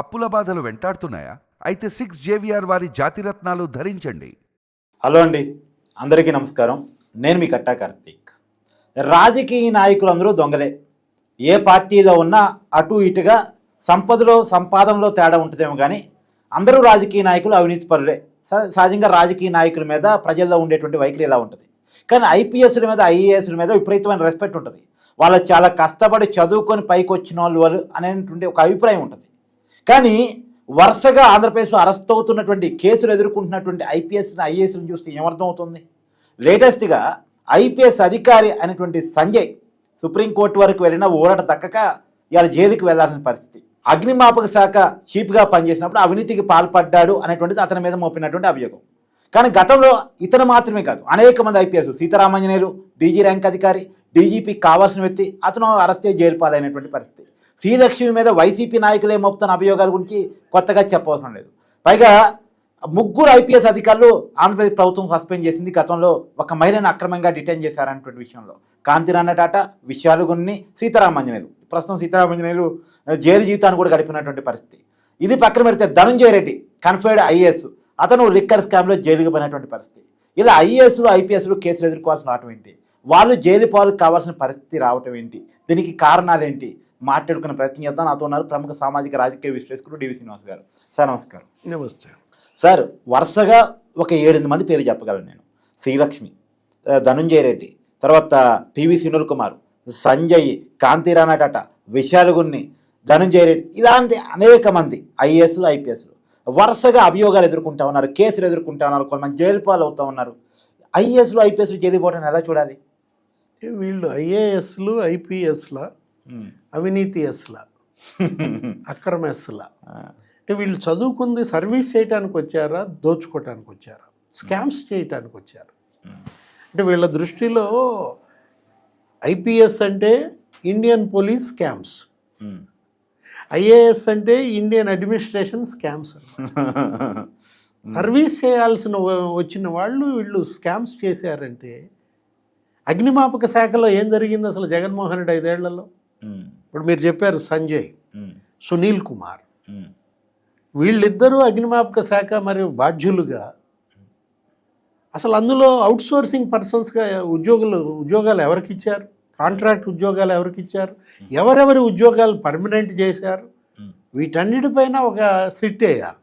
అప్పుల బాధలు వెంటాడుతున్నాయా? అయితే సిక్స్ జేవిఆర్ వారి జాతిరత్నాలు ధరించండి. హలో అండి. అందరికీ నమస్కారం. నేను మీ కట్టా కార్తీక్. రాజకీయ నాయకులందరూ దొంగలే. ఏ పార్టీలో ఉన్నా అటు ఇటుగా సంపదలో సంపాదనలో తేడా ఉంటుందేమో కానీ అందరూ రాజకీయ నాయకులు అవినీతి పరులే. సహజంగా రాజకీయ నాయకుల మీద ప్రజల్లో ఉండేటువంటి వైఖరి ఇలా ఉంటుంది? కానీ ఐపీఎస్ల మీద ఐఏఎస్ల మీద విపరీతమైన రెస్పెక్ట్ ఉంటుంది. వాళ్ళు చాలా కష్టపడి చదువుకొని పైకి వచ్చిన వాళ్ళు వాళ్ళు అనేటువంటి ఒక అభిప్రాయం ఉంటుంది. కానీ వరుసగా ఆంధ్రప్రదేశ్ అరెస్ట్ అవుతున్నటువంటి కేసులు ఎదుర్కొంటున్నటువంటి ఐపీఎస్ని ఐఏఎస్ని చూస్తే ఏమర్థం అవుతుంది లేటెస్ట్గా ఐపీఎస్ అధికారి అయినటువంటి సంజయ్ సుప్రీంకోర్టు వరకు వెళ్ళినా ఊరట దక్కక ఇవాళ జైలుకి వెళ్ళాల్సిన పరిస్థితి. అగ్నిమాపక శాఖ చీఫ్గా పనిచేసినప్పుడు అవినీతికి పాల్పడ్డాడు అనేటువంటిది అతని మీద మోపినటువంటి అభియోగం. కానీ గతంలో ఇతను మాత్రమే కాదు అనేక మంది ఐపీఎస్ సీతారామాంజనేయులు డీజీ ర్యాంక్ అధికారి డీజీపీ కావాల్సిన వ్యక్తి అతను అరెస్ట్ అయ్యి జైలు పాలైనటువంటి పరిస్థితి. శ్రీలక్ష్మి మీద వైసీపీ నాయకులే మోపుతున్న అభియోగాల గురించి కొత్తగా చెప్పవసరం లేదు. పైగా ముగ్గురు ఐపీఎస్ అధికారులు ఆంధ్రప్రదేశ్ ప్రభుత్వం సస్పెండ్ చేసింది. గతంలో ఒక మహిళను అక్రమంగా డిటైన్ చేశారనేటువంటి విషయంలో. కాంతిరాన్న టాటా విశాలుగున్ని సీతారామాంజనేయులు. ప్రస్తుతం సీతారామాంజనేయులు జైలు జీవితాన్ని కూడా గడిపినటువంటి పరిస్థితి. ఇది పక్కన పెడితే ధనుంజయ రెడ్డి కన్ఫర్డ్ ఐఏఎస్. అతను లిక్కర్ స్కామ్లో జైలుకు పోయినటువంటి పరిస్థితి. ఇలా ఐఏఎస్లు ఐపీఎస్లు కేసులు ఎదుర్కోవాల్సిన రావటం ఏంటి? వాళ్ళు జైలు పాలు కావాల్సిన పరిస్థితి రావటం ఏంటి? దీనికి కారణాలు ఏంటి? మాట్లాడుకునే ప్రయత్నం చేద్దాం. నాతో ఉన్నారు ప్రముఖ సామాజిక రాజకీయ విశ్లేషకుడు డివి శ్రీనివాస్ గారు. సార్ నమస్కారం. నమస్తే. సార్ వరుసగా ఒక ఏడెనిమిది మంది పేరు చెప్పగలను నేను. శ్రీలక్ష్మి ధనుంజయ రెడ్డి తర్వాత పివి సునీల్ కుమార్ సంజయ్ కాంతిరాణా టాటా విశాలుగున్ని ధనుంజయ రెడ్డి ఇలాంటి అనేక మంది ఐఏఎస్లు ఐపీఎస్లు. వరుసగా అభియోగాలు ఎదుర్కొంటా ఉన్నారు కేసులు ఎదుర్కొంటా ఉన్నారు కొంతమంది జైలు పాలు అవుతూ ఉన్నారు. ఐఏఎస్లు ఐపీఎస్లు జైలు పోవడం ఎలా చూడాలి? వీళ్ళు ఐఏఎస్లు ఐపీఎస్ల? అవినీతి ఎస్ల అక్రమ ఎస్ల అంటే వీళ్ళు చదువుకుంది సర్వీస్ చేయడానికి వచ్చారా దోచుకోవటానికి వచ్చారా? స్కామ్స్ చేయటానికి వచ్చారు. అంటే వీళ్ళ దృష్టిలో ఐపీఎస్ అంటే ఇండియన్ పోలీస్ స్కామ్స్. ఐఏఎస్ అంటే ఇండియన్ అడ్మినిస్ట్రేషన్ స్కామ్స్ సర్వీస్ చేయాల్సిన వచ్చిన వాళ్ళు వీళ్ళు స్కామ్స్ చేశారంటే అగ్నిమాపక శాఖలో ఏం జరిగింది అసలు జగన్మోహన్ రెడ్డి ఐదేళ్ళలో? ఇప్పుడు మీరు చెప్పారు సంజయ్ సునీల్ కుమార్. వీళ్ళిద్దరూ అగ్నిమాపక శాఖ మరియు బాధ్యులుగా అసలు అందులో అవుట్ సోర్సింగ్ పర్సన్స్గా ఉద్యోగులు ఉద్యోగాలు ఎవరికి ఇచ్చారు? కాంట్రాక్ట్ ఉద్యోగాలు ఎవరికి ఇచ్చారు? ఎవరెవరి ఉద్యోగాలు పర్మనెంట్ చేశారు? వీటన్నిటిపైన ఒక సిట్ వేయాలి.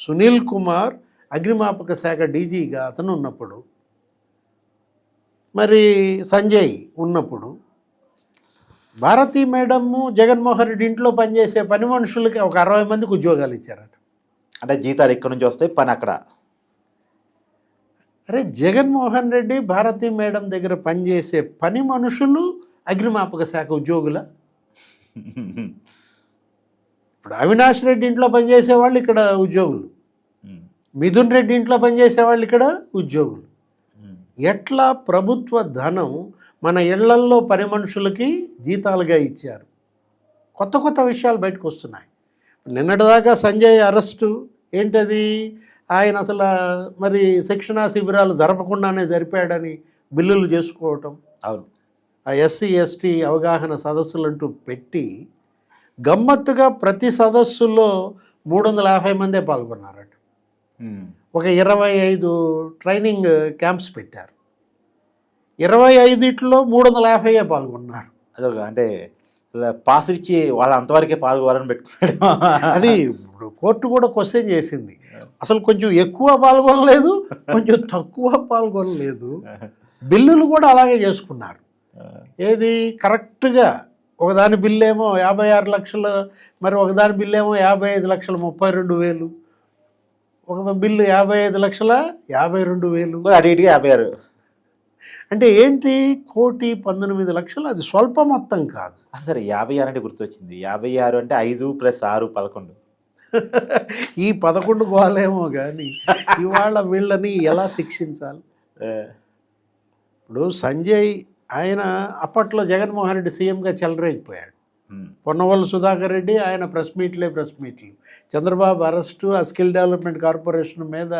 సునీల్ కుమార్ అగ్నిమాపక శాఖ డీజీగా అతను ఉన్నప్పుడు మరి సంజయ్ ఉన్నప్పుడు భారతీ మేడము జగన్మోహన్ రెడ్డి ఇంట్లో పనిచేసే పని మనుషులకి ఒక అరవై మందికి ఉద్యోగాలు ఇచ్చారట. అంటే జీతాలు ఎక్కడి నుంచి వస్తాయి? పని అక్కడ. అరే జగన్మోహన్ రెడ్డి భారతీ మేడం దగ్గర పనిచేసే పని మనుషులు అగ్నిమాపక శాఖ ఉద్యోగుల? ఇప్పుడు అవినాష్ రెడ్డి ఇంట్లో పనిచేసే వాళ్ళు ఇక్కడ ఉద్యోగులు. మిథున్ రెడ్డి ఇంట్లో పనిచేసే వాళ్ళు ఇక్కడ ఉద్యోగులు. ఎట్లా ప్రభుత్వ ధనం మన ఇళ్ళల్లో పని మనుషులకి జీతాలుగా ఇచ్చారు? కొత్త కొత్త విషయాలు బయటకు వస్తున్నాయి. నిన్నటిదాకా సంజయ్ అరెస్టు ఏంటది? ఆయన అసలు మరి శిక్షణా శిబిరాలు జరపకుండానే జరిపాడని బిల్లులు చేసుకోవటం. అవును. ఆ ఎస్సీ ఎస్టీ అవగాహన సదస్సులంటూ పెట్టి గమ్మత్తుగా ప్రతి సదస్సులో మూడు వందల యాభై మందే పాల్గొన్నారట. ఒక ఇరవై ఐదు ట్రైనింగ్ క్యాంప్స్ పెట్టారు. ఇరవై ఐదిట్లో మూడు వందల యాభైయే పాల్గొన్నారు. అదొక అంటే పాస్ ఇచ్చి వాళ్ళు అంతవరకే పాల్గొవాలని పెట్టుకున్నాడు. అది ఇప్పుడు కోర్టు కూడా క్వశ్చన్ చేసింది. అసలు కొంచెం ఎక్కువ పాల్గొనలేదు కొంచెం తక్కువ పాల్గొనలేదు. బిల్లులు కూడా అలాగే చేసుకున్నారు. ఏది కరెక్ట్గా ఒకదాని బిల్లు ఏమో యాభై ఆరు లక్షలు మరి ఒకదాని బిల్లు ఏమో యాభై ఐదు లక్షల ముప్పై రెండు వేలు. ఒక బిల్లు యాభై ఐదు లక్షల యాభై రెండు వేలు అటు ఇటుగా యాభై ఆరు అంటే ఏంటి? కోటి పంతొమ్మిది లక్షలు అది స్వల్ప మొత్తం కాదు సరే యాభై ఆరు అంటే గుర్తొచ్చింది. యాభై ఆరు అంటే ఐదు ప్లస్ ఆరు పదకొండు. ఈ పదకొండు గోలేమో కానీ ఇవాళ వీళ్ళని ఎలా శిక్షించాలి? ఇప్పుడు సంజయ్ ఆయన అప్పట్లో జగన్మోహన్ రెడ్డి సీఎంగా చెలరేగిపోయాడు. పొన్నవల్లి సుధాకర్ రెడ్డి ఆయన ప్రెస్ మీట్లే ప్రెస్ మీట్లు. చంద్రబాబు అరెస్టు ఆ స్కిల్ డెవలప్మెంట్ కార్పొరేషన్ మీద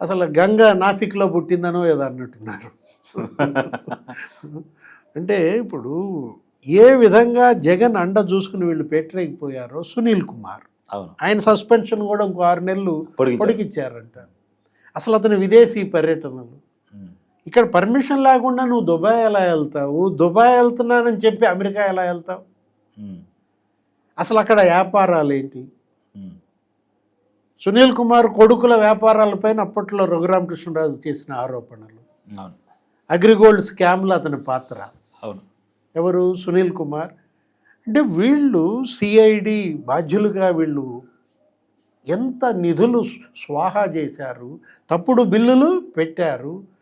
అసలు గంగ నాసిక్లో పుట్టిందనో ఏదో అన్నట్టున్నారు. అంటే ఇప్పుడు ఏ విధంగా జగన్ అండ చూసుకుని వీళ్ళు పెట్టలేకపోయారో సునీల్ కుమార్. అవును. ఆయన సస్పెన్షన్ కూడా ఇంకో ఆరు నెలలు పొడిగించారు. పొడిగిచ్చారంట అసలు అతని విదేశీ పర్యటనలు. ఇక్కడ పర్మిషన్ లేకుండా నువ్వు దుబాయ్ ఎలా వెళ్తావు? దుబాయ్ వెళ్తున్నానని చెప్పి అమెరికా ఎలా వెళ్తావు. అసలు అక్కడ వ్యాపారాలు ఏంటి. సునీల్ కుమార్ కొడుకుల వ్యాపారాలపైన అప్పట్లో రఘురామకృష్ణరాజు చేసిన ఆరోపణలు. అగ్రిగోల్డ్ స్కామ్లో అతని పాత్ర. అవును. ఎవరు? సునీల్ కుమార్. అంటే వీళ్ళు సిఐడి బాధ్యులుగా వీళ్ళు ఎంత నిధులు స్వాహా చేశారు? తప్పుడు బిల్లులు పెట్టారు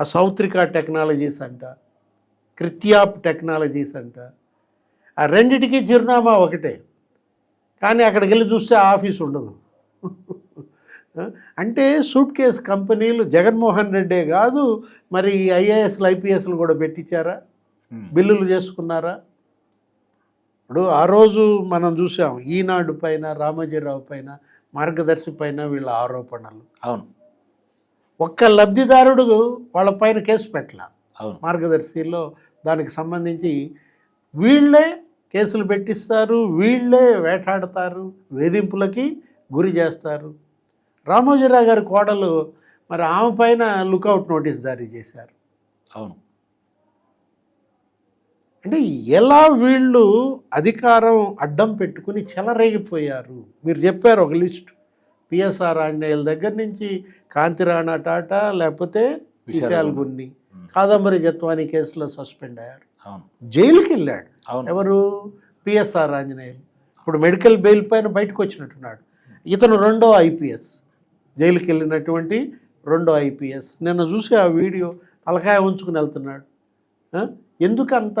ఆ? సౌత్రికా టెక్నాలజీస్ అంట కృత్యాప్ టెక్నాలజీస్ అంట ఆ రెండిటికి చిరునామా ఒకటే కానీ అక్కడికి వెళ్ళి చూస్తే ఆఫీస్ ఉండదు? అంటే సూట్ కేస్ కంపెనీలు జగన్మోహన్ రెడ్డే కాదు మరి ఐఏఎస్లు ఐపీఎస్లు కూడా పెట్టించారా. బిల్లులు చేసుకున్నారా ఇప్పుడు ఆ రోజు మనం చూసాం ఈనాడు పైన రామోజీరావు పైన మార్గదర్శి పైన వీళ్ళ ఆరోపణలు అవును ఒక్క లబ్ధిదారుడు వాళ్ళ పైన కేసు పెట్టల. మార్గదర్శిలో దానికి సంబంధించి వీళ్ళే కేసులు పెట్టిస్తారు వీళ్ళే వేటాడతారు వేధింపులకి గురి చేస్తారు. రామోజీరావు గారి కోడలు మరి ఆమె పైన లుకౌట్ నోటీస్ జారీ చేశారు. అవును. అంటే ఎలా వీళ్ళు అధికారం అడ్డం పెట్టుకుని చెలరేగిపోయారు? మీరు చెప్పారు ఒక లిస్ట్. పిఎస్ఆర్ ఆంజనేయుల దగ్గర నుంచి కాంతిరాణా టాటా లేకపోతే విశాల్ గున్ని కాదంబరి జత్వాని కేసులో సస్పెండ్ అయ్యారు జైలుకి వెళ్ళాడు ఎవరు? పిఎస్ఆర్ ఆంజనేయులు. ఇప్పుడు మెడికల్ బెయిల్ పైన బయటకు వచ్చినట్టున్నాడు ఇతను రెండో ఐపీఎస్ జైలుకి వెళ్ళినటువంటి రెండో ఐపీఎస్ నిన్న చూసి ఆ వీడియో తలకాయ ఉంచుకుని వెళ్తున్నాడు? ఎందుకు అంత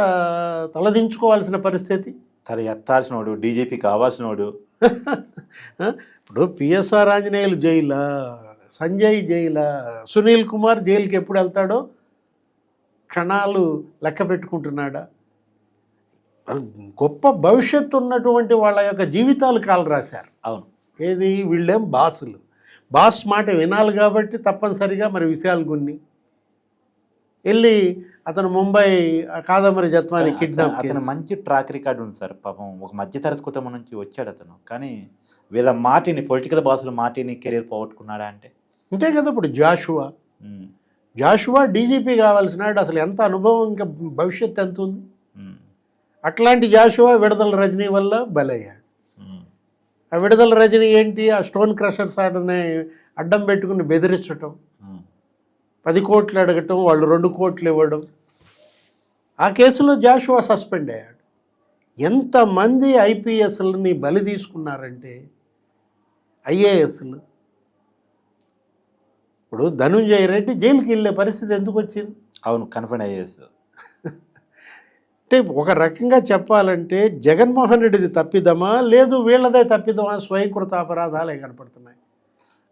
తలదించుకోవాల్సిన పరిస్థితి? తల ఎత్తాల్సినోడు డీజీపీ కావాల్సినోడు? ఇప్పుడు పిఎస్ఆర్ ఆంజనేయులు జైలా సంజయ్ జైలా సునీల్ కుమార్ జైలుకి ఎప్పుడు వెళ్తాడో క్షణాలు లెక్క పెట్టుకుంటున్నాడా? గొప్ప భవిష్యత్తు ఉన్నటువంటి వాళ్ళ యొక్క జీవితాలు కాలు రాశారు. అవును. ఏది? వీళ్ళేం బాసులు. బాస్ మాట వినాలి కాబట్టి తప్పనిసరిగా మరి విషయాలు కొన్ని. వెళ్ళి అతను ముంబై కాదంబరి జత్వాని కిడ్నాప్ అతను. మంచి ట్రాక్ రికార్డు ఉంది సార్. పాపం ఒక మధ్యతరగతి కుటుంబం నుంచి వచ్చాడు అతను. కానీ వీళ్ళ మాటిని పొలిటికల్ బాసుల మాటిని కెరీర్ పోగొట్టుకున్నాడా అంటే? అంతే కదా ఇప్పుడు జాషువా. జాషువా డీజీపీ కావాల్సినాడు అసలు ఎంత అనుభవం ఇంకా భవిష్యత్తు ఎంత ఉంది? అట్లాంటి జాషువా విడుదల రజనీ వల్ల బలయ్యాడు. ఆ విడుదల రజనీ ఏంటి? ఆ స్టోన్ క్రషర్స్ ఆటని అడ్డం పెట్టుకుని బెదిరించటం. పది కోట్లు అడగటం వాళ్ళు రెండు కోట్లు ఇవ్వడం. ఆ కేసులో జాషువా సస్పెండ్ అయ్యాడు. ఎంతమంది ఐపీఎస్లని బలి తీసుకున్నారంటే ఐఏఎస్లు. ఇప్పుడు ధనుంజయ రెడ్డి జైలుకి వెళ్ళే పరిస్థితి ఎందుకు వచ్చింది? అవును కన్ఫర్మ్ అయ్యేస్ అంటే ఒక రకంగా చెప్పాలంటే జగన్మోహన్ రెడ్డిది తప్పిదమా లేదు వీళ్ళదే తప్పిదమా స్వయంకృత అపరాధాలే కనపడుతున్నాయి.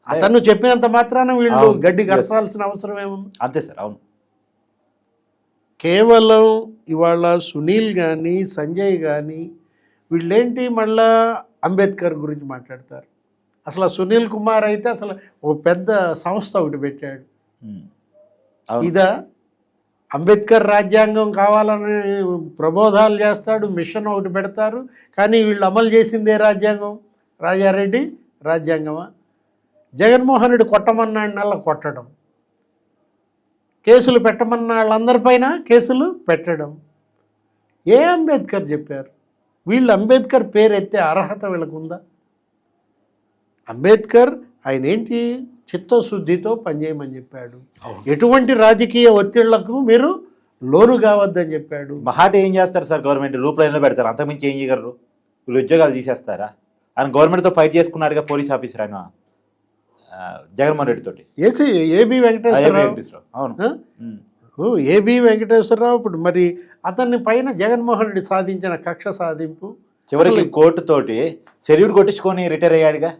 అతను చెప్పినంత మాత్రాన వీళ్ళు. గడ్డి. గరచాల్సిన అవసరం ఏముంది? అంతే సార్ అవును. కేవలం ఇవాళ సునీల్ కానీ సంజయ్ కానీ వీళ్ళేంటి మళ్ళా అంబేద్కర్ గురించి మాట్లాడతారు? అసలు సునీల్ కుమార్ అయితే అసలు ఒక పెద్ద సంస్థ ఒకటి పెట్టాడు. ఇదా అంబేద్కర్ రాజ్యాంగం కావాలని ప్రబోధాలు చేస్తాడు మిషన్ ఒకటి పెడతారు కానీ వీళ్ళు అమలు చేసిందే రాజ్యాంగం? రాజారెడ్డి రాజ్యాంగమా? జగన్మోహన్ రెడ్డి కొట్టమన్నాడు నల్ల కొట్టడం. కేసులు పెట్టమన్న వాళ్ళందరిపైన కేసులు పెట్టడం. ఏ అంబేద్కర్ చెప్పారు? వీళ్ళు అంబేద్కర్ పేరు ఎత్తే అర్హత వీళ్ళకు ఉందా అంబేద్కర్ ఆయన ఏంటి చిత్తశుద్ధితో పనిచేయమని చెప్పాడు. ఎటువంటి రాజకీయ ఒత్తిళ్ళకు మీరు లోను కావద్దని చెప్పాడు. మహాట ఏం చేస్తారు సార్? గవర్నమెంట్ లూప్ లైన్లో పెడతారు? అంతకుమించి ఏం చేయగలరు? వీళ్ళు ఉద్యోగాలు తీసేస్తారా? ఆయన గవర్నమెంట్తో ఫైట్ చేసుకున్నాడుగా పోలీస్ ఆఫీసర్ ఆయన. జగన్మోహన్ రెడ్డి తోటి. AC AB Venkateswararao. అవును. ఏబి వెంకటేశ్వరరావు ఇప్పుడు మరి అతన్ని పైన జగన్మోహన్ రెడ్డి సాధించిన కక్ష సాధింపు? చివరికి కోర్టు తోటి సెల్యూట్ కొట్టించుకొని రిటైర్ అయ్యాడుగా?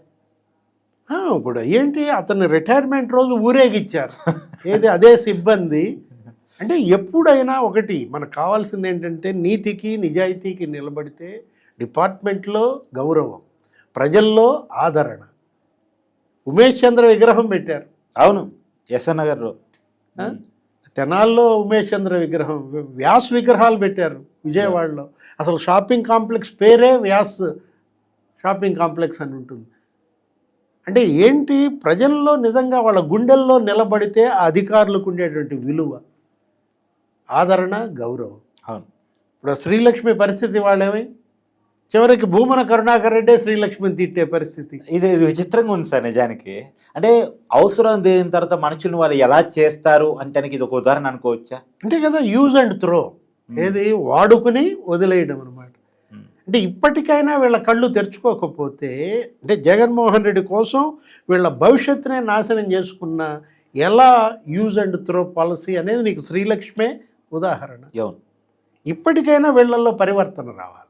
ఇప్పుడు ఏంటి? అతన్ని రిటైర్మెంట్ రోజు ఊరేగిచ్చారు. ఏది అదే సిబ్బంది. అంటే ఎప్పుడైనా ఒకటి మనకు కావాల్సింది ఏంటంటే నీతికి నిజాయితీకి నిలబడితే డిపార్ట్మెంట్లో గౌరవం ప్రజల్లో ఆదరణ. ఉమేష్ చంద్ర విగ్రహం పెట్టారు. అవును ఎస్ఎన్ నగర్లో? తెనాల్లో ఉమేష్ చంద్ర విగ్రహం వ్యాస్ విగ్రహాలు పెట్టారు విజయవాడలో. అసలు షాపింగ్ కాంప్లెక్స్ పేరే వ్యాస్ షాపింగ్ కాంప్లెక్స్ అని ఉంటుంది. అంటే ఏంటి ప్రజల్లో నిజంగా వాళ్ళ గుండెల్లో నిలబడితే అధికారులకు ఉండేటువంటి విలువ ఆదరణ గౌరవం. అవును. ఇప్పుడు శ్రీలక్ష్మి పరిస్థితి వాళ్ళేమై? చివరికి భూమన కరుణాకర్ రెడ్డే శ్రీలక్ష్మిని తిట్టే పరిస్థితి. ఇది ఇది విచిత్రంగా ఉంది సార్ నిజానికి. అంటే అవసరం దేని తర్వాత మనుషులను వాళ్ళు ఎలా చేస్తారు అంటే ఇది ఒక ఉదాహరణ అనుకోవచ్చా? అంటే కదా యూజ్ అండ్ త్రో ఏది? వాడుకుని వదిలేయడం అనమాట ఉమ్. అంటే ఇప్పటికైనా వీళ్ళ కళ్ళు తెరుచుకోకపోతే అంటే జగన్మోహన్ రెడ్డి కోసం వీళ్ళ భవిష్యత్తునే నాశనం చేసుకున్న ఎలా యూజ్ అండ్ త్రో పాలసీ అనేది నీకు శ్రీలక్ష్మే ఉదాహరణ. ఇప్పటికైనా వీళ్ళల్లో పరివర్తన రావాలి.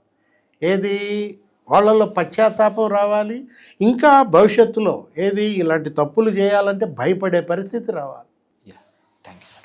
ఏది? వాళ్ళలో పశ్చాత్తాపం రావాలి. ఇంకా భవిష్యత్తులో ఏది? ఇలాంటి తప్పులు చేయాలంటే భయపడే పరిస్థితి రావాలి. Thank you